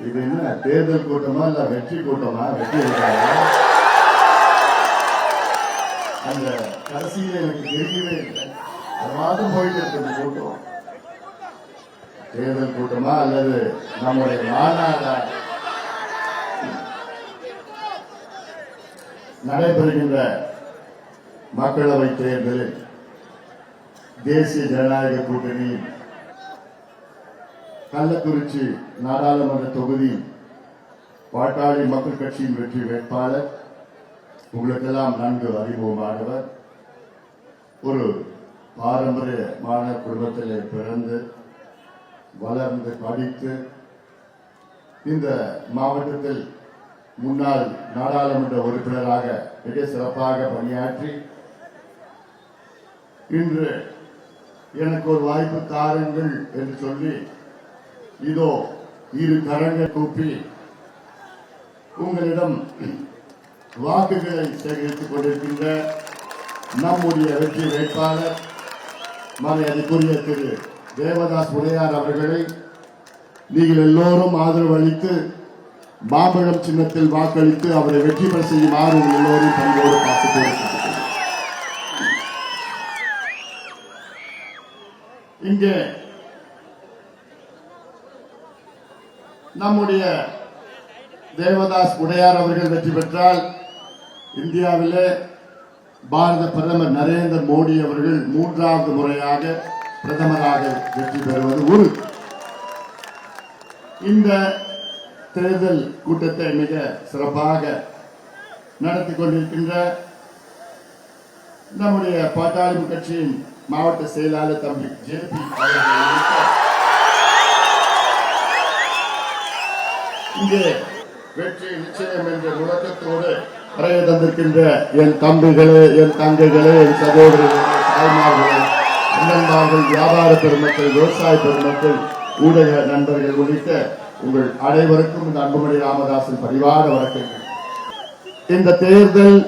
இது என்ன தேர்தல் கூட்டமா இல்ல வெற்றி கூட்டமா? வெற்றி அந்த கடைசியில் எனக்கு தெரியவே இல்லை. அது போயிட்டு இருக்குது கூட்டம். தேர்தல் கூட்டமா அல்லது நம்முடைய மாநாடா? நடைபெறுகின்ற மக்களவை தேர்தலில் தேசிய ஜனநாயக கூட்டணி கள்ளக்குறிச்சி நாடாளுமன்ற தொகுதி பாட்டாளி மக்கள் கட்சியின் வெற்றி வேட்பாளர். உங்களுக்கெல்லாம் நன்கு அறிமுகமானவர் ஒரு பாரம்பரியமான குடும்பத்தில் பிறந்து வளர்ந்து படித்து இந்த மாவட்டத்தில் முன்னாள் நாடாளுமன்ற உறுப்பினராக மிக சிறப்பாக பணியாற்றி இன்று எனக்கு ஒரு வாய்ப்பு தாருங்கள் என்று சொல்லி இதோ இரு கரங்கள் கூப்பி. உங்களிடம் வாக்குகளை சேகரித்துக் கொண்டிருக்கின்ற நம்முடைய வெற்றி வேட்பாளர் மரியாதைக்குரிய திரு தேவதாஸ் உடையார் அவர்களை நீங்கள் எல்லோரும் ஆதரவு அளித்து மாம்பழம் சின்னத்தில் வாக்களித்து அவரை வெற்றி பெற செய்யுமாறு உங்கள் எல்லோரும் பணியோடு பார்த்து இங்கே நம்முடைய தேவதாஸ் உடையார் அவர்கள் வெற்றி பெற்றால் இந்தியாவிலே பாரத பிரதமர் நரேந்திர மோடி அவர்கள் மூன்றாவது முறையாக பிரதமராக வெற்றி பெறுவது உறுதி இந்த தேர்தல் கூட்டத்தை மிக சிறப்பாக நடத்தி கொண்டிருக்கின்ற நம்முடைய பாட்டாளி கட்சியின் மாவட்ட செயலாளர் தம்பி ஜே பி இங்கே வெற்றி நிச்சயம் என்ற முழக்கத்தோடு வரைய தந்திருக்கின்ற என் தம்பிகளே என் தங்கைகளே என் சகோதரர்களே தாய்மார்களே அண்ணன்மார்கள் வியாபார பெருமக்கள் விவசாய பெருமக்கள் ஊடக நண்பர்கள் உள்ளிட்ட உங்கள் அனைவருக்கும் இந்த அன்புமணி ராமதாசன் பரிவார வணக்கங்கள். இந்த தேர்தல்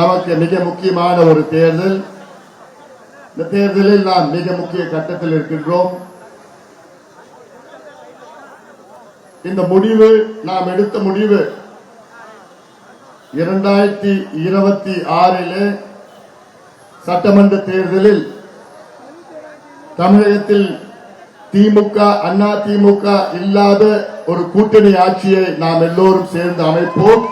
நமக்கு மிக முக்கியமான ஒரு தேர்தல். இந்த தேர்தலில் நாம் மிக முக்கிய கட்டத்தில் இருக்கின்றோம். இந்த முடிவு நாம் எடுத்த முடிவு இரண்டாயிரத்தி இருபத்தி ஆறிலே சட்டமன்ற தேர்தலில் தமிழகத்தில் திமுக அண்ணா திமுக இல்லாத ஒரு கூட்டணி ஆட்சியை நாம் எல்லோரும் சேர்ந்து அமைப்போம்.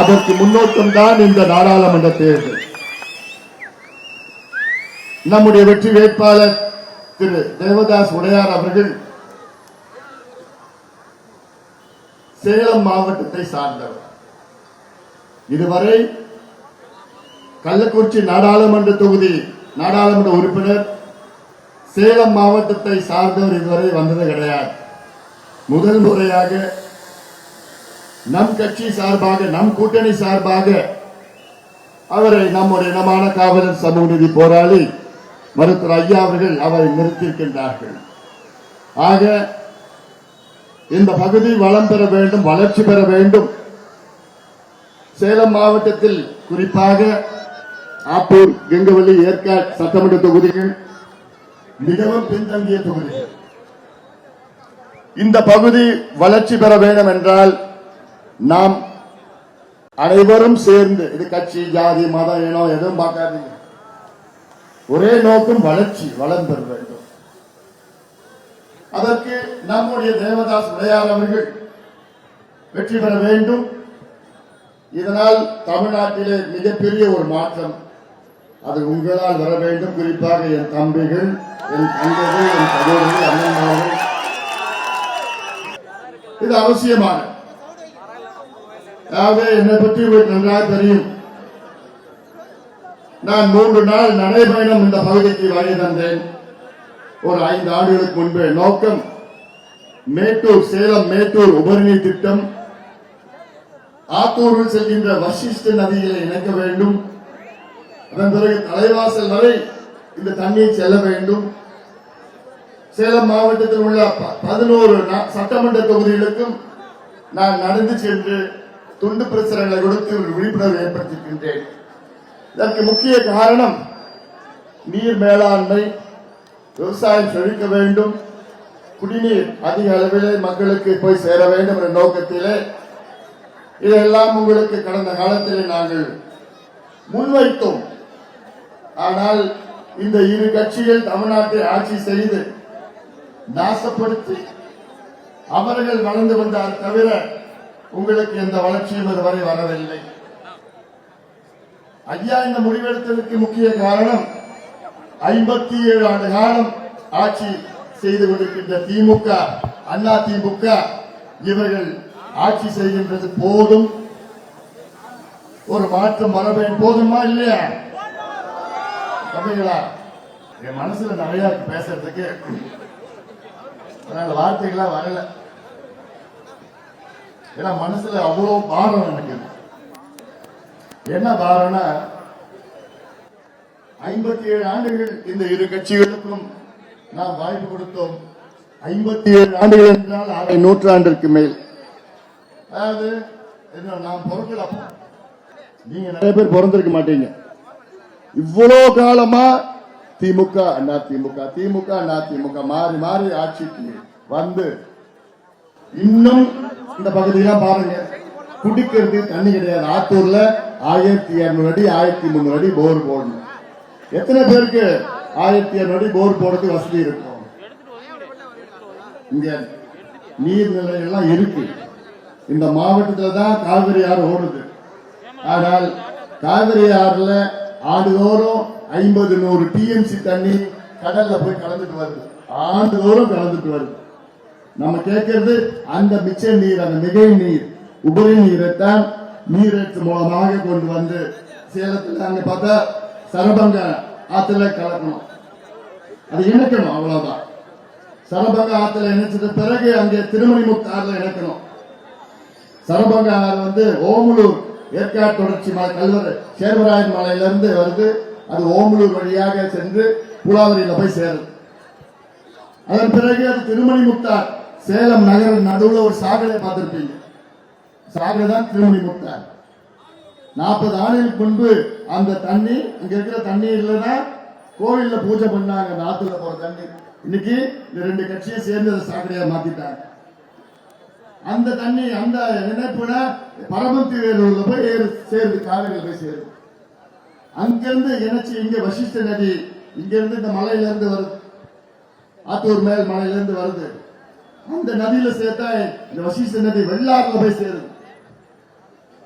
அதற்கு முன்னோட்டம் தான் இந்த நாடாளுமன்ற தேர்தல். நம்முடைய வெற்றி வேட்பாளர் திரு தேவதாஸ் உடையார் அவர்கள் சேலம் மாவட்டத்தை சார்ந்தவர். இதுவரை கள்ளக்குறிச்சி நாடாளுமன்ற தொகுதி நாடாளுமன்ற உறுப்பினர் சேலம் மாவட்டத்தை சார்ந்தவர் இதுவரை வந்தது கிடையாது. முதல் முறையாக நம் கட்சி சார்பாக நம் கூட்டணி சார்பாக அவரை நம்முடைய இனமான காவலர் சமூக நிதி போராளி மருத்துவர் ஐயா அவர்கள் அவரை நிறுத்தியிருக்கின்றார்கள். ஆக இந்த பகுதி வளம் பெற வேண்டும் வளர்ச்சி பெற வேண்டும். சேலம் மாவட்டத்தில் குறிப்பாக ஆப்பூர் கெங்கவல்லி ஏற்காடு சட்டமன்ற தொகுதிகள் மிகவும் பின்தங்கிய தொகுதிகள். இந்த பகுதி வளர்ச்சி பெற வேண்டும் என்றால் நாம் அனைவரும் சேர்ந்து இது கட்சி ஜாதி மதம் இனம் எதுவும் பார்க்காதீங்க. ஒரே நோக்கம் வளர்ச்சி வளம் பெற வேண்டும் அதற்கு நம்முடைய தேவதாஸ் உடையார் அவர்கள் வெற்றி பெற வேண்டும். இதனால் தமிழ்நாட்டிலே மிகப்பெரிய ஒரு மாற்றம் அது உங்களால் வர வேண்டும். குறிப்பாக என் தம்பிகள் என் தங்கைகள் என் சகோதரர்கள் அண்ணன்மார்கள். இது அவசியமான. அதாவது என்னை பற்றி உங்களுக்கு நன்றாக தெரியும். நான் மூன்று நாள் நடைபயணம் இந்த பகுதிக்கு வாங்கி தந்தேன் ஒரு ஐந்து ஆண்டுகளுக்கு முன்பே நோக்கம் மேட்டூர் சேலம் மேட்டூர் உபரிநீர் திட்டம். ஆத்தூரில் செல்கின்ற வசிஷ்ட நதிகளை இணைக்க வேண்டும். அதன் பிறகு தலைவாசல் வரை இந்த தண்ணீர் செல்ல வேண்டும். சேலம் மாவட்டத்தில் உள்ள பதினோரு நா- சட்டமன்ற தொகுதிகளுக்கும் நான் நடந்து சென்று துண்டு பிரசுரங்களை கொடுத்து ஒரு விழிப்புணர்வு ஏற்படுத்தியிருக்கின்றேன். இதற்கு முக்கிய காரணம் நீர் மேலாண்மை விவசாயம் செழிக்க வேண்டும். குடிநீர் அதிக அளவிலே மக்களுக்கு போய் சேர வேண்டும் என்ற நோக்கத்திலே இதெல்லாம் உங்களுக்கு கடந்த காலத்திலே நாங்கள் முன்வைத்தோம். ஆனால் இந்த இரு கட்சிகள் தமிழ்நாட்டை ஆட்சி செய்து நாசப்படுத்தி அவர்கள் வளர்ந்து வந்தார் தவிர உங்களுக்கு எந்த வளர்ச்சியும் இதுவரை வரவில்லை. ஐயா இந்த முடிவெடுத்ததற்கு முக்கிய காரணம் ஐம்பத்தி ஏழு ஆண்டு காலம் ஆட்சி செய்து கொண்டிருக்கின்ற திமுக அண்ணா திமுக இவர்கள் ஆட்சி செய்கின்றது போதும். ஒரு மாற்றம் வர வேண்டும். போதுமா இல்லையா? தம்பிங்களா என் மனசுல நிறைய இருக்கு பேசுறதுக்கு. அதனால வார்த்தைகளா வரல. ஏன்னா மனசுல அவ்வளவு பாரம் எனக்கு. என்ன பாரம்னா ஐம்பத்தி ஏழு ஆண்டுகள் இந்த இரு கட்சிகளுக்கும் நாம் வாய்ப்பு கொடுத்தோம். ஐம்பத்தி ஏழு ஆண்டுகள் என்றால் அரை நூற்றாண்டிற்கு மேல். அதாவது என்ன, நாம் பிறக்கல. நீங்க நிறைய பேர் பிறந்திருக்க மாட்டீங்க. இவ்வளவு காலமா திமுக அண்ணா திமுக திமுக அண்ணா திமுக மாறி மாறி ஆட்சிக்கு வந்து இன்னும் இந்த பகுதியெல்லாம் பாருங்க. குடிக்கிறது தண்ணி கிடையாது. ஆத்தூர்ல ஆயிரத்தி இருநூறு அடி ஆயிரத்தி முன்னூறு அடி போர் போடணும். எத்தனை பேருக்கு ஆயிரத்தி இருநூறு போர் போடுறதுக்கு வசதி இருக்கும்? இங்க நீர்நிலை எல்லாம் இருக்கு. இந்த மாவட்டத்தில் தான் காவிரி ஆறு ஓடுது. ஆனால் காவிரி ஆறுல ஆண்டுதோறும் ஐம்பது நூறு டிஎம்சி தண்ணி கடல்ல போய் கலந்துட்டு வருது. ஆண்டுதோறும் கலந்துட்டு வருது. நம்ம கேட்கறது அந்த மிச்ச நீர் அந்த மிகை நீர் உபரி நீரைத்தான் நீரேற்று மூலமாக கொண்டு வந்து சேலத்துல அங்க பார்த்தா சரபங்க ஆத்துல கலக்கணும். அது இணைக்கணும் அவ்வளவுதான். சரபங்க ஆத்துல இணைச்சது பிறகு அங்கே திருமணிமுத்து ஆறுல இணைக்கணும். சரபங்க ஆறு வந்து ஓமலூர் ஏற்காடு தொடர்ச்சி மலை கல்வர் சேர்வராயன் மலையிலிருந்து வருது. அது ஓமலூர் வழியாக சென்று புலாவரியில போய் சேருது. அதன் பிறகு அது திருமணி முத்தார் சேலம் நகர நடுவில் ஒரு சாகரை பார்த்திருப்பீங்க. சாகரை தான் திருமணி முத்தார் நாற்பது ஆண்டுகளுக்கு முன்பு அந்த தண்ணி அங்க இருக்கிற தண்ணீர்ல தான் கோவில்ல பூஜை பண்ணாங்க நாத்துல போற தண்ணி. இன்னைக்கு இந்த ரெண்டு கட்சியும் சேர்ந்து அதை சாக்கடையா மாத்திட்டாங்க. அந்த தண்ணி அந்த நினைப்புல பரமத்தி வேலூர்ல போய் ஏறு சேருது காவிரியில் போய் சேருது. அங்கிருந்து இணைச்சு இங்க வசிஷ்ட நதி இங்க இருந்து இந்த மலையில இருந்து வருது. ஆத்தூர் மேல் மலையில இருந்து வருது. அந்த நதியில சேர்த்தா இந்த வசிஷ்ட நதி வெள்ளாறுல போய் சேருது.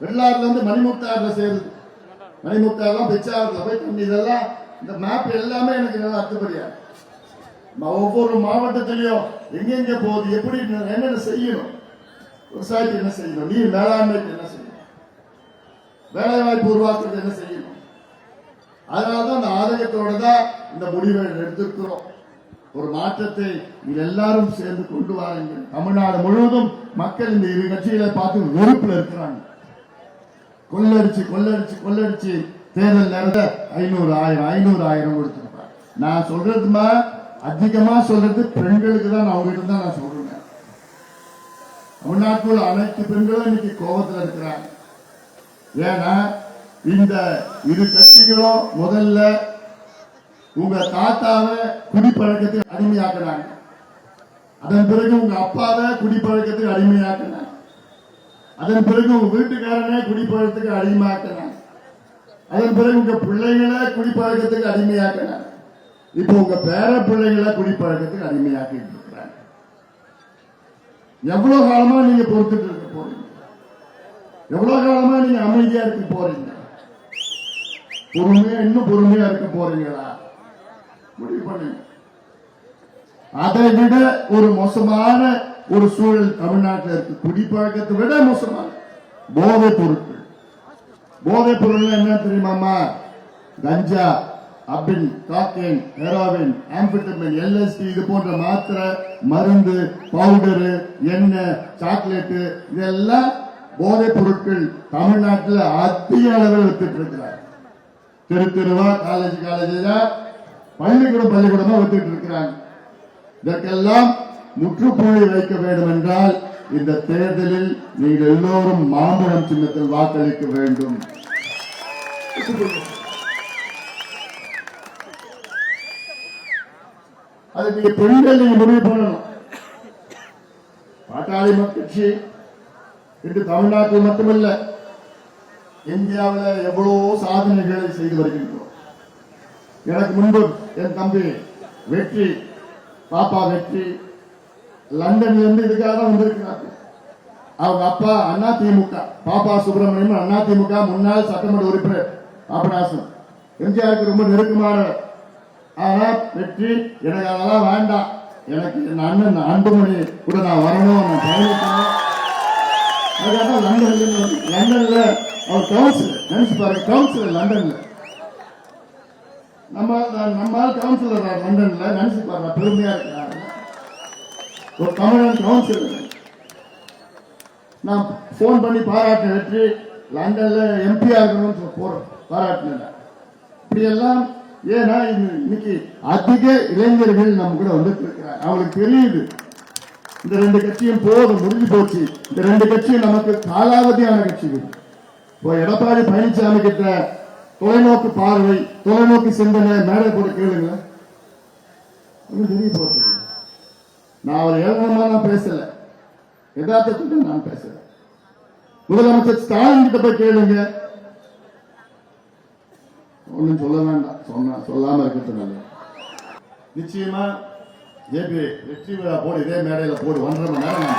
வெள்ளாறுல இருந்து மணிமுக்தாறுல சேருது. மணிமுத்தாறுலாம் பிச்சாறுல போய் தண்ணி இதெல்லாம் இந்த மேப் எல்லாமே எனக்கு நல்லா அத்துப்படியா ஒவ்வொரு மாவட்டத்திலையும் எங்கெங்க போகுது எப்படி என்னென்ன செய்யணும்? விவசாயத்துக்கு என்ன செய்யணும்? நீர் மேலாண்மைக்கு என்ன செய்யணும்? வேலை வாய்ப்பு உருவாக்குறது என்ன செய்யணும்? அதனாலதான் அந்த ஆதாயத்தோட தான் இந்த முடிவை எடுத்திருக்கிறோம். ஒரு மாற்றத்தை இது எல்லாரும் சேர்ந்து கொண்டு வாருங்கள். தமிழ்நாடு முழுவதும் மக்கள் இந்த இரு கட்சிகளை பார்த்து வெறுப்புல இருக்கிறாங்க. கொள்ளடிச்சு கொள்ளடிச்சு கொள்ளடிச்சு. தேர்தல் நேரத்தில் ஐநூறு ஆயிரம் ஐநூறு ஆயிரம் கொடுத்துருப்பாங்க. நான் சொல்றதுமா அதிகமா சொல்றது பெண்களுக்கு தான். நான் உங்ககிட்ட தான் நான் சொல்றேன் தமிழ்நாட்டில் அனைத்து பெண்களும் இன்னைக்கு கோபத்துல இருக்கிறாங்க. ஏன்னா இந்த இரு கட்சிகளும் முதல்ல உங்க தாத்தாவை குடிப்பழக்கத்துக்கு அடிமையாக்குறாங்க. அதன் பிறகு உங்க அப்பாவை குடிப்பழக்கத்துக்கு அடிமையாக்குறாங்க. அதன் பிறகு உங்க வீட்டுக்காரனே குடிப்பழக்கத்துக்கு அடிமையாக்குனாங்க அதன் பிறகு உங்க பிள்ளைகளை குடிப்பழக்கத்துக்கு அடிமையாக்குனாங்க இப்போ உங்க பேர பிள்ளைகளை குடிப்பழக்கத்துக்கு அடிமையாக்கிட்டு இருக்கிறாங்க எவ்வளவு காலமா நீங்க பொறுத்துட்டு இருக்க போறீங்க? எவ்வளவு காலமா நீங்க அமைதியா இருக்க போறீங்க? பொறுமையா இன்னும் பொறுமையா இருக்க போறீங்களா? முடிவு பண்ணுங்க. அதை விட ஒரு மோசமான ஒரு சூழல் தமிழ்நாட்டில் இருக்கு. குடிப்பழக்கத்தை விட மோசமான போதைப் பொருட்கள் போதைப் பொருள் என்ன தெரியுமாமா கஞ்சா அபின் காக்கேன் ஹெரோவின் ஆம்பிட்டமின் எல்எஸ்டி இது போன்ற மாத்திரை மருந்து பவுடரு எண்ணெய் சாக்லேட்டு இதெல்லாம் போதைப் பொருட்கள் தமிழ்நாட்டில் அதிக அளவில் வித்துட்டு இருக்கிறார் தெரு தெருவா காலேஜ் காலேஜ் பள்ளிக்கூடம் பள்ளிக்கூடமா வித்துட்டு இருக்கிறாங்க. இதற்கெல்லாம் முற்றுப்புள்ளி வைக்க வேண்டும் என்றால் இந்த தேர்தலில் நீங்கள் எல்லோரும் மாம்பழம் சின்னத்தில் வாக்களிக்க வேண்டும். அது நீங்க பெண்கள் நீங்க முடிவு பண்ணணும். பாட்டாளி கட்சி இன்று தமிழ்நாட்டில் மட்டுமல்ல இந்தியாவில் எவ்வளவோ சாதனைகளை செய்து வருகின்றோம். எனக்கு முன்பு என் தம்பி வெற்றி பாப்பா வெற்றி லண்டன்ல இருந்து இதுக்காக தான் வந்திருக்கிறாங்க. அவங்க அப்பா அண்ணா திமுக பாப்பா சுப்பிரமணியம் அண்ணா திமுக முன்னாள் சட்டமன்ற உறுப்பினர் பாபநாசன் எம்ஜிஆருக்கு ரொம்ப நெருக்கமானவர் ஆனா வெற்றி எனக்கு அதெல்லாம் வேண்டாம். எனக்கு என் அண்ணன் அன்புமணி கூட நான் வரணும் நான் பயணிக்கணும். அதுக்காக லண்டன்ல லண்டன்ல அவர் கவுன்சிலர் நினைச்சு பாருங்க கவுன்சிலர் லண்டன்ல. நம்ம நம்ம கவுன்சிலர் லண்டன்ல நினைச்சு பாருங்க பெருமையா இருக்கிறாங்க ஒரு தமிழன் கவுன்சிலர் நான் ஃபோன் பண்ணி பாராட்டின வெற்றி லண்டனில் எம்பி இருக்கணும்னு போகிறோம் போறோம் பாராட்டினேன். இப்படியெல்லாம் ஏன்னா இது- இன்னைக்கு அதிக இளைஞர்கள் நம்ம கூட வந்துட்டு இருக்கிறாங்க அவங்களுக்கு தெரியுது. இந்த ரெண்டு கட்சியும் போதும் முடிஞ்சு போச்சு. இந்த ரெண்டு கட்சியும் நமக்கு காலாவதியான கட்சிகள். இப்போ எடப்பாடி பழனிசாமி கிட்ட தொலைநோக்கு பார்வை தொலைநோக்கு சிந்தனை மேடை போட்டு கேளுங்க தெரிய போகிறது நான் அவர் ஏழனமா நான் பேசல. யதார்த்தத்துக்கு நான் பேசுறேன் முதலமைச்சர் ஸ்டாலின் கிட்ட போய் கேளுங்க. ஒண்ணும் சொல்ல வேண்டாம். சொன்னா சொல்லாம இருக்கிறதுனால நிச்சயமா ஜேபி வெற்றி விழா போடு இதே மேடையில போடு. ஒன்றரை மணி நேரம்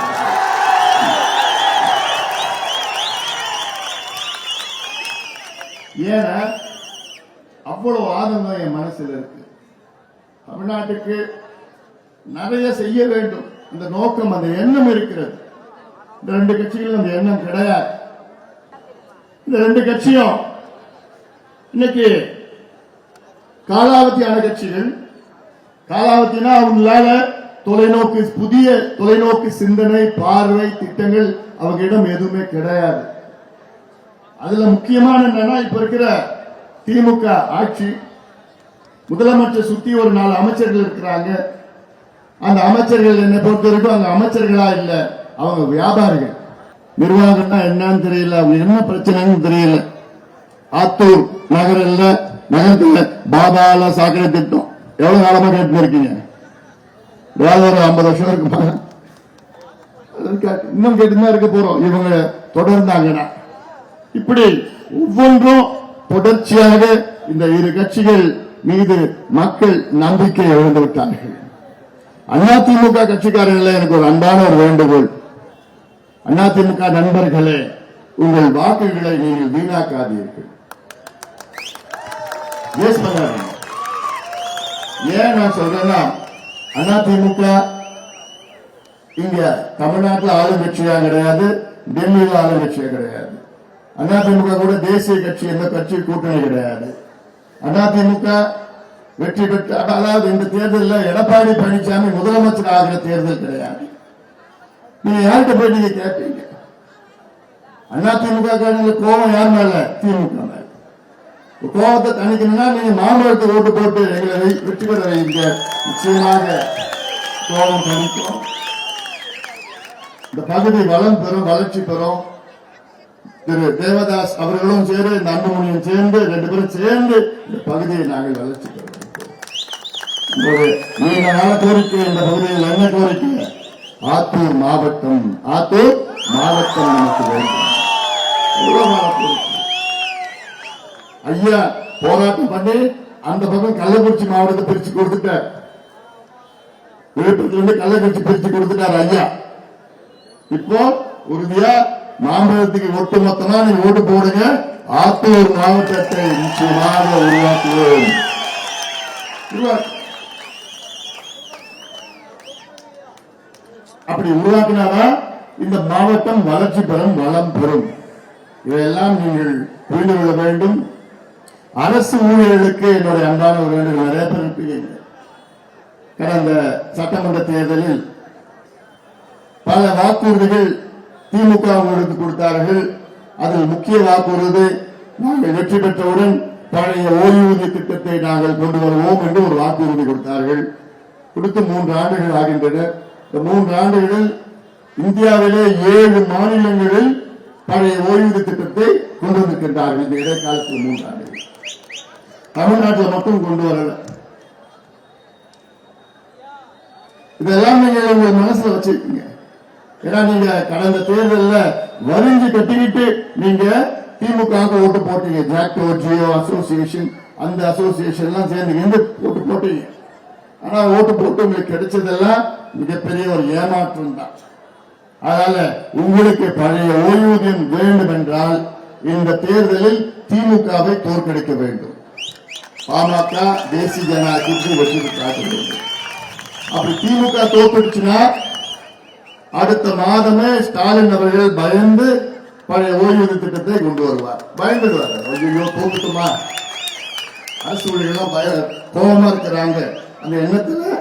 ஏன்னா அவ்வளவு ஆதங்கம் என் மனசுல இருக்கு. தமிழ்நாட்டுக்கு நிறைய செய்ய வேண்டும். இந்த நோக்கம் அந்த எண்ணம் இருக்கிறது. இந்த ரெண்டு கட்சிகளும் அந்த எண்ணம் கிடையாது. இந்த ரெண்டு கட்சியும் இன்னைக்கு காலாவதியான கட்சிகள். காலாவதினா அவங்களால தொலைநோக்கு புதிய தொலைநோக்கு சிந்தனை பார்வை திட்டங்கள் அவங்களிடம் எதுவுமே கிடையாது. அதுல முக்கியமான என்னன்னா இப்ப இருக்கிற திமுக ஆட்சி முதலமைச்சர் சுத்தி ஒரு நாலு அமைச்சர்கள் இருக்கிறாங்க. அந்த அமைச்சர்கள் என்னை பொறுத்த வரைக்கும் அந்த அமைச்சர்களா இல்ல அவங்க வியாபாரிகள். நிர்வாகம்னா என்னன்னு தெரியல அவங்க என்ன பிரச்சனைன்னு தெரியல. ஆத்தூர் நகரில் நகரத்துல பாதாள சாக்கடை திட்டம். எவ்வளவு காலமா கேட்டு இருக்கீங்க? ஏதாவது ஐம்பது வருஷம் இருக்குமா? இன்னும் கேட்டுதான் இருக்க போறோம். இவங்க தொடர்ந்தாங்கன்னா இப்படி ஒவ்வொன்றும் தொடர்ச்சியாக இந்த இரு கட்சிகள் மீது மக்கள் நம்பிக்கை இழந்து விட்டார்கள். அதிமுக கட்சிக்காரர்களே எனக்கு ஒரு அன்பான ஒரு வேண்டுகோள். அதிமுக நண்பர்களே உங்கள் வாக்குகளை நீங்கள் வீணாக்காதீர்கள். ஏன் நான் சொல்றேன்னா அதிமுக இங்க தமிழ்நாட்டில் ஆளுங்கட்சியா கிடையாது டெல்லியில் ஆளுங்கட்சியா கிடையாது. அதிமுக கூட தேசிய கட்சி எந்த கட்சி கூட்டணி கிடையாது. அதிமுக வெற்றி பெற்று அதாவது இந்த தேர்தலில் எடப்பாடி பழனிசாமி முதலமைச்சர் ஆகிற தேர்தல் கிடையாது. நீங்க யார்கிட்ட போய் நீங்க கேட்பீங்க அதிமுக காரங்க கோபம் யார் மேல? திமுக மேல. கோபத்தை தணிக்கணும்னா நீங்க மாம்பழத்தை ஓட்டு போட்டு எங்களை வெற்றி பெற வைங்க. நிச்சயமாக கோபம் தணிக்கும். இந்த பகுதி வளம் பெறும் வளர்ச்சி பெறும். திரு தேவதாஸ் அவர்களும் சேர்ந்து இந்த அன்புமணியும் சேர்ந்து ரெண்டு பேரும் சேர்ந்து இந்த பகுதியை நாங்கள் வளர்ச்சி பெறும் ஒரு நீண்ட நாள கோரிக்கை இந்த பகுதியில் என்ன கோரிக்கை ஆத்தூர் மாவட்டம் ஆத்தூர் மாவட்டம் நமக்கு வேண்டும். ஐயா போராட்டம் பண்ணி அந்த பக்கம் கள்ளக்குறிச்சி மாவட்டத்தை பிரிச்சு கொடுத்துட்டார். விழுப்புரத்துல இருந்து கள்ளக்குறிச்சி பிரிச்சு கொடுத்துட்டார் ஐயா. இப்போ உறுதியா மாம்பழத்துக்கு ஒட்டு மொத்தமா நீங்க ஓட்டு போடுங்க. ஆத்தூர் மாவட்டத்தை நிச்சயமாக உருவாக்குவோம். உருவாக்கு அப்படி உருவாக்கினாதான் இந்த மாவட்டம் வளர்ச்சி பெறும் வளம் பெறும். இதையெல்லாம் நீங்கள் புரிந்து கொள்ள வேண்டும். அரசு ஊழியர்களுக்கு என்னுடைய அன்பான ஒரு வேண்டுகோள் நிறைய பேர் இருப்பீங்க கடந்த சட்டமன்ற தேர்தலில் பல வாக்குறுதிகள் திமுக உங்களுக்கு கொடுத்தார்கள். அதில் முக்கிய வாக்குறுதி நாங்கள் வெற்றி பெற்றவுடன் பழைய ஓய்வூதிய திட்டத்தை நாங்கள் கொண்டு வருவோம் என்று ஒரு வாக்குறுதி கொடுத்தார்கள். கொடுத்து மூன்று ஆண்டுகள் ஆகின்றன. இந்த மூன்று ஆண்டுகளில் இந்தியாவிலே ஏழு மாநிலங்களில் பழைய ஓய்வூதிய திட்டத்தை கொண்டு வந்திருக்கின்றார்கள் இந்த இடைக்காலத்தில் மூன்றாண்டு தமிழ்நாட்டில் மட்டும் கொண்டு வரல. இதெல்லாம் நீங்க உங்க மனசுல வச்சிருக்கீங்க. ஏன்னா நீங்க கடந்த தேர்தலில் வரிஞ்சு கட்டிக்கிட்டு நீங்க திமுக ஓட்டு போட்டீங்க. ஜாக்டோ ஜியோ அசோசியேஷன் அந்த அசோசியேஷன் எல்லாம் சேர்ந்து எந்த ஓட்டு போட்டீங்க? ஆனா ஓட்டு போட்டு உங்களுக்கு கிடைச்சதெல்லாம் மிகப்பெரிய ஒரு ஏமாற்றம் தான். அதனால உங்களுக்கு பழைய ஓய்வூதியம் வேண்டும் என்றால் இந்த தேர்தலில் திமுகவை தோற்கடிக்க வேண்டும். பாமக தேசிய ஜனநாயகத்திற்கு வெற்றி காட்ட வேண்டும். அப்படி திமுக தோற்கடிச்சுன்னா அடுத்த மாதமே ஸ்டாலின் அவர்கள் பயந்து பழைய ஓய்வூதிய திட்டத்தை கொண்டு வருவார். பயந்துடுவார். ஐயோ தோக்கட்டுமா அரசு ஊழியர்கள் பய கோபமா இருக்கிறாங்க. அந்த எண்ணத்துல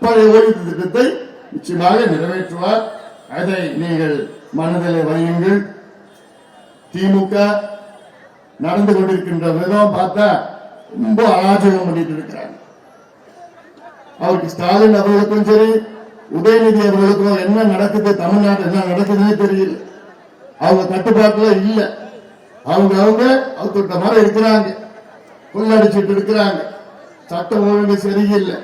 பழைய ஓய்வூதிய திட்டத்தை நிச்சயமாக நிறைவேற்றுவார். அதை நீங்கள் மனதில் வையுங்கள். திமுக நடந்து கொண்டிருக்கின்ற விதம் பார்த்தா ரொம்ப அராஜகம் பண்ணிட்டு இருக்கிறாங்க. அவருக்கு ஸ்டாலின் அவர்களுக்கும் சரி உதயநிதி அவர்களுக்கும் என்ன நடக்குது தமிழ்நாடு என்ன நடக்குதுன்னு தெரியல. அவங்க கட்டுப்பாட்டுல இல்லை. அவங்க அவங்க அவங்க மாதிரி இருக்கிறாங்க. கொள்ளடிச்சிட்டு இருக்கிறாங்க. சட்டம் ஒழுங்கு சரியில்லை.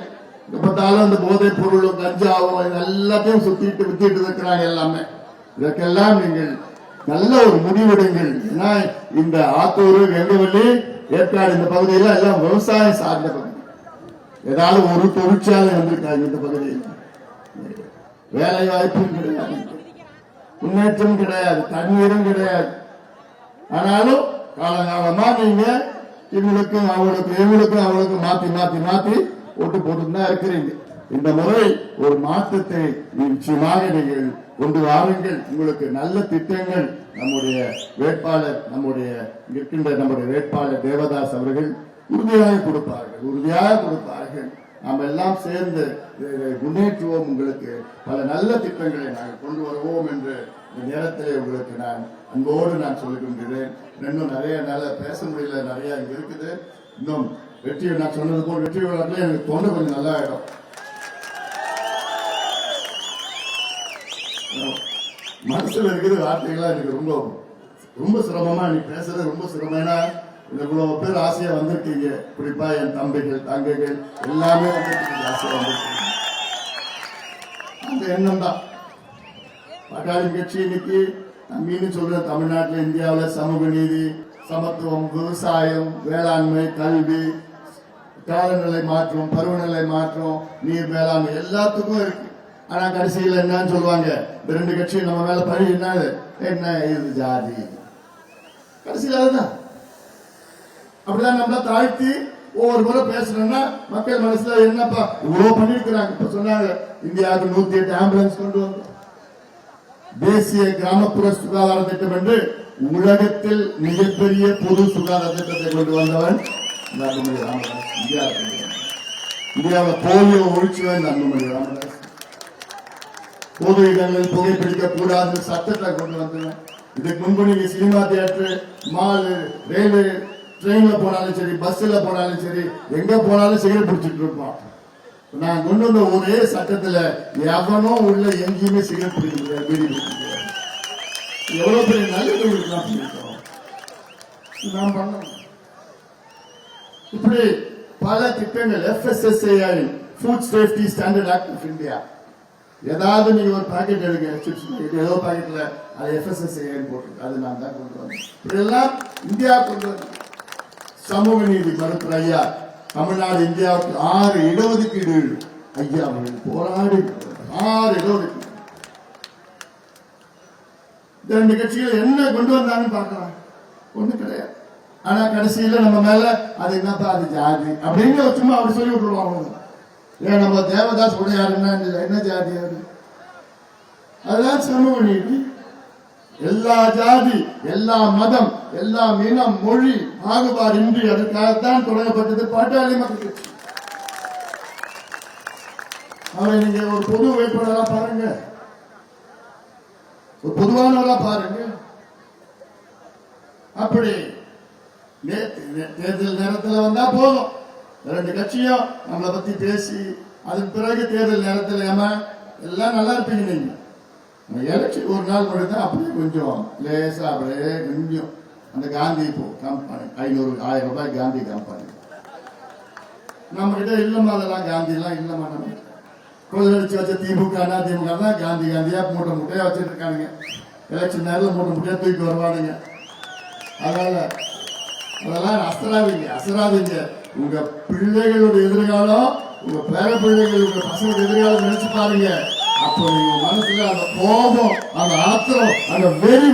இப்ப அந்த போதைப் பொருளும் கஞ்சாவும் இது எல்லாத்தையும் சுத்திட்டு வித்திட்டு இருக்கிறாங்க எல்லாமே. இதற்கெல்லாம் நீங்கள் நல்ல ஒரு முடிவெடுங்கள். ஏன்னா இந்த ஆத்தூர் கெங்கவல்லி ஏற்காடு இந்த பகுதியில எல்லாம் விவசாயம் சார்ந்த பகுதி. ஏதாவது ஒரு தொழிற்சாலை வந்திருக்காங்க இந்த பகுதியில். வேலை வாய்ப்பும் கிடையாது. முன்னேற்றம் கிடையாது. தண்ணீரும் கிடையாது. ஆனாலும் காலகாலமா நீங்க இவங்களுக்கும் அவளுக்கு இவங்களுக்கும் அவங்களுக்கும் மாத்தி மாத்தி மாத்தி ஓட்டு போட்டு தான் இருக்கிறீங்க. இந்த முறை ஒரு மாற்றத்தை நிச்சயமாக நீங்கள் கொண்டு வாருங்கள். உங்களுக்கு நல்ல திட்டங்கள் நம்முடைய வேட்பாளர் நம்முடைய இருக்கின்ற நம்முடைய வேட்பாளர் தேவதாஸ் அவர்கள் உறுதியாக கொடுப்பார்கள் உறுதியாக கொடுப்பார்கள். நாம் எல்லாம் சேர்ந்து முன்னேற்றுவோம். உங்களுக்கு பல நல்ல திட்டங்களை நாங்கள் கொண்டு வருவோம் என்று இந்த நேரத்திலே உங்களுக்கு நான் அன்போடு நான் சொல்லுகின்றேன் இன்னும் நிறைய நல்ல பேச முடியல நிறைய இங்க இருக்குது. இன்னும் வெற்றி நான் சொன்னது போல் வெற்றி விழாத்துல எனக்கு தோணு கொஞ்சம் நல்லா ஆயிடும் மனசுல இருக்கிற வார்த்தைகள்லாம் எனக்கு ரொம்ப ரொம்ப சிரமமா நீ பேசுறது ரொம்ப சிரமம்னா இந்த இவ்வளவு பேர் ஆசையா வந்திருக்கீங்க. குறிப்பா என் தம்பிகள் தங்கைகள் எல்லாமே வந்திருக்கீங்க. ஆசையா வந்திருக்கீங்க. அந்த எண்ணம் தான். பட்டாளி கட்சி இன்னைக்கு நான் மீண்டும் சொல்றேன் தமிழ்நாட்டில் இந்தியாவில் சமூக நீதி சமத்துவம் விவசாயம் வேளாண்மை கல்வி காலநிலை மாற்றம் பருவநிலை மாற்றம் நீர் மேலாண்மை எல்லாத்துக்கும் இருக்கு. ஆனா கடைசியில் என்னன்னு சொல்லுவாங்க இந்த ரெண்டு கட்சியும் நம்ம மேல பழி என்னது என்ன இது ஜாதி? கடைசியில் அதுதான். அப்படிதான் நம்மள தாழ்த்தி ஒவ்வொரு முறை பேசணும்னா மக்கள் மனசுல என்னப்பா இவ்வளவு பண்ணிருக்கிறாங்க இப்ப சொன்னாங்க இந்தியாவுக்கு நூத்தி எட்டு ஆம்புலன்ஸ் கொண்டு வந்தோம். தேசிய கிராமப்புற சுகாதார திட்டம் என்று உலகத்தில் மிகப்பெரிய பொது சுகாதார திட்டத்தை கொண்டு வந்தவன் அன்புமணி ராமதாஸ். இந்தியாவில் போலியோ ஒழிச்சுவன் அன்புமணி ராமதாஸ். பொது இடங்களில் புகைப்பிடிக்க கூடாது சட்டத்தை கொண்டு வந்தவன். இதுக்கு முன்பு நீங்க சினிமா தியேட்டர் மால் ரயில்வே ட்ரெயின்ல போனாலும் சரி பஸ்ல போனாலும் சரி எங்க போனாலும் சிகரெட் பிடிச்சிட்டு இருப்பான். நான் கொண்டு வந்த ஒரே சட்டத்துல எவனும் உள்ள எங்கேயுமே சிகரெட் பிடிக்க பீடி எவ்வளவு பெரிய நல்ல நாம் பண்ணணும். இப்படி பல திட்டங்கள் FSSAI food safety standard act of India ஏதாவது நீங்க ஒரு பாக்கெட் எடுங்க ஏதோ பாக்கெட்ல அது எஃப்எஸ்எஸ்ஏ போட்டு அது நான் தான் கொண்டு வந்தேன். இதெல்லாம் இந்தியா கொண்டு வந்தேன். சமூக நீதி மருத்துவர் ஐயா. தமிழ்நாடு இந்தியாவுக்கு ஆறு இடஒதுக்கீடு ஐயா அவர்கள் போராடி ஆறு இடஒதுக்கீடு. இந்த ரெண்டு கட்சிகள் என்ன கொண்டு வந்தாங்கன்னு பார்க்கலாம். ஒண்ணு கிடையாது. ஆனா கடைசியில நம்ம மேல அது என்னப்பா அது ஜாதி அப்படின்னு சும்மா அப்படி சொல்லி விட்டுருவாங்க. ஏன் நம்ம தேவதாஸ் உடையாருன்னா என்ன என்ன ஜாதி அது? அதெல்லாம் சிரமம் பண்ணிட்டு எல்லா ஜாதி எல்லா மதம் எல்லா இனம் மொழி பாகுபாடு இன்றி அதற்காகத்தான் தொடங்கப்பட்டது பாட்டாளி மக்கள் அவரை நீங்க ஒரு பொது வேட்பாளரா பாருங்க. ஒரு பொதுவானவரா பாருங்க. அப்படி தேர்தல் நேரத்தில் வந்தா போதும். ரெண்டு கட்சியும் நம்மளை பத்தி பேசி அதன் பிறகு தேர்தல் நேரத்தில் ஏமா எல்லாம் நல்லா இருப்பீங்க நீங்க. எலெக்ஷன் ஒரு நாள் மட்டும் தான் அப்படியே கொஞ்சம் லேசா அப்படியே கொஞ்சம். அந்த காந்தி இப்போ கம்பெனி ஐநூறு ஆயிரம் ரூபாய் காந்தி கம்பெனி நம்ம கிட்ட இல்லம்மா அதெல்லாம் காந்தி எல்லாம் இல்லம்மா நம்ம கொள்ளடிச்சு வச்ச திமுக அண்ணா திமுக தான் காந்தி காந்தியா மூட்டை மூட்டையா வச்சுட்டு இருக்கானுங்க. எலெக்ஷன் நேரில் மூட்டை மூட்டையா தூக்கி வருவானுங்க. அதனால அதெல்லாம் அசராதிங்க அசராதிங்க. உங்க பிள்ளைகளோட எதிர்காலம் உங்க பேர பிள்ளைகள் உங்க பசங்களோட எதிர்காலம் நினைச்சு பாருங்க. அப்போ நீங்க மனசுல அந்த கோபம் அந்த ஆத்திரம் அந்த வெறி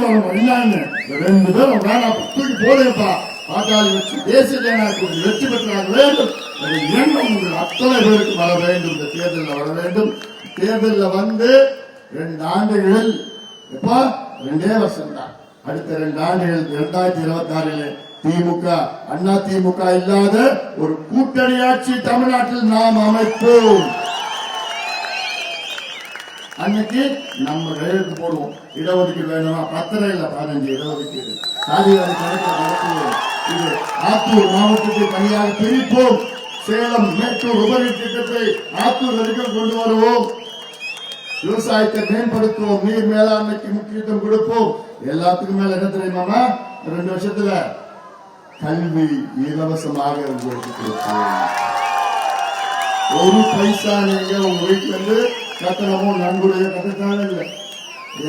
ரெண்டு பேரும் வேணாம் தூக்கி போடுங்கப்பா. பாட்டாளி வச்சு தேசிய ஜனநாயக வெற்றி பெற்றாக வேண்டும். என்ற எண்ணம் உங்கள் அத்தனை பேருக்கு வர வேண்டும். இந்த தேர்தலில் வர வேண்டும். தேர்தலில் வந்து ரெண்டு ஆண்டுகளில் எப்பா? ரெண்டே வருஷம் தான் அடுத்த ரெண்டு ஆண்டுகள் இரண்டாயிரத்தி இருபத்தி ஆறில் திமுக அண்ணா திமுக இல்லாத ஒரு கூட்டணி ஆட்சி தமிழ்நாட்டில் நாம் அமைப்போம். அன்னைக்கு நம்ம கையெழுத்து போடுவோம். இடஒதுக்கீடு வேணுமா பத்தரை இல்லை பதினஞ்சு இடஒதுக்கீடு. சாதிவாரி கணக்கு நடத்துவோம். இது ஆத்தூர் மாவட்டத்தை தனியாக பிரிப்போம். சேலம் மேட்டூர் உபரி திட்டத்தை ஆத்தூர் வரைக்கும் கொண்டு வருவோம். விவசாயத்தை மேம்படுத்துவோம். நீர் மேலாண்மைக்கு முக்கியத்துவம் கொடுப்போம். எல்லாத்துக்கும் மேல என்ன தெரியுமாமா ரெண்டு வருஷத்துல கல்வி இலவசமாக உங்களுக்கு ஒரு பைசா நீங்க உங்க வீட்டுல இருந்து சத்திரமும் நன்கொடையோ கட்டத்தான இல்லை.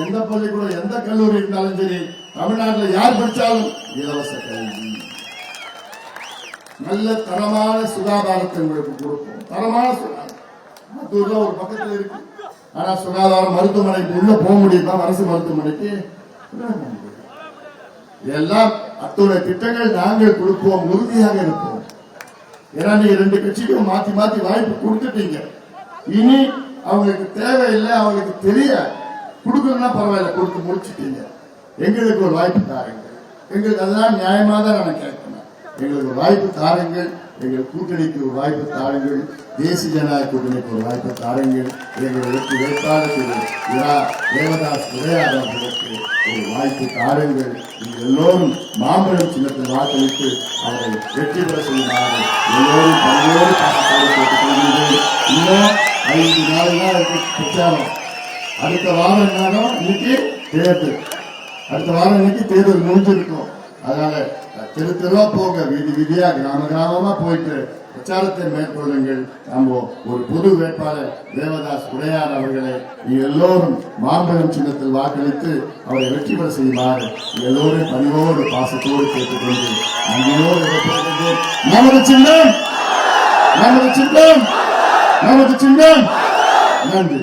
எந்த பள்ளிக்கூடம் எந்த கல்லூரி இருந்தாலும் சரி தமிழ்நாட்டுல யார் படிச்சாலும் இலவச கல்வி. நல்ல தரமான சுகாதாரத்தை உங்களுக்கு கொடுப்போம். தரமான சுகாதாரம். மத்தூர்ல ஒரு பக்கத்துல இருக்கு. ஆனா சுகாதார மருத்துவமனைக்கு உள்ள போக முடியுமா. அரசு மருத்துவமனைக்கு. எல்லாம் அத்துணை திட்டங்கள் நாங்கள் கொடுப்போம். உறுதியாக இருப்போம். ஏன்னா நீங்க ரெண்டு கட்சிக்கும் மாத்தி மாத்தி வாய்ப்பு கொடுத்துட்டீங்க. இனி அவங்களுக்கு தேவையில்லை அவங்களுக்கு தெரிய கொடுக்கணும்னா பரவாயில்ல கொடுத்து முடிச்சுட்டீங்க. எங்களுக்கு ஒரு வாய்ப்பு தாருங்கள். எங்களுக்கு அதெல்லாம் நியாயமா தான் நான் கேட்கிறேன் எங்களுக்கு ஒரு வாய்ப்பு தாருங்கள். எங்கள் கூட்டணிக்கு ஒரு வாய்ப்பு தாருங்கள். தேசிய ஜனநாயக கூட்டணிக்கு ஒரு வாய்ப்பு தாருங்கள். எங்கள் வெற்றி வேட்பாளர் திரு இரா தேவதாஸ் உதயார் ஒரு வாய்ப்பு தாருங்கள். நீங்கள் எல்லோரும் மாம்பழம் சின்னத்தில் வாக்களித்து அவரை வெற்றி பெற செய்யுமாறு எல்லோரும் பல்வேறு இன்னும் ஐந்து நாள் தான் இருக்கு பிரச்சாரம். அடுத்த வாரம் என்னன்னா இன்னைக்கு தேர்தல். அடுத்த வாரம் இன்னைக்கு தேர்தல் முடிஞ்சிருக்கும். அதனால தெரு தெருவா போங்க. வீதி வீதியா கிராம கிராமமா போயிட்டு பிரச்சாரத்தை மேற்கொள்ளுங்கள். நம்ம ஒரு பொது வேட்பாளர் தேவதாஸ் உடையார் அவர்களை எல்லோரும் மாம்பழம் சின்னத்தில் வாக்களித்து அவரை வெற்றி பெற செய்யுமாறு எல்லோரும் பணிவோடு பாசத்தோடு கேட்டுக்கொண்டு நன்றியோடு நமது சின்னம் நமது சின்னம். நமது சின்னம் நன்றி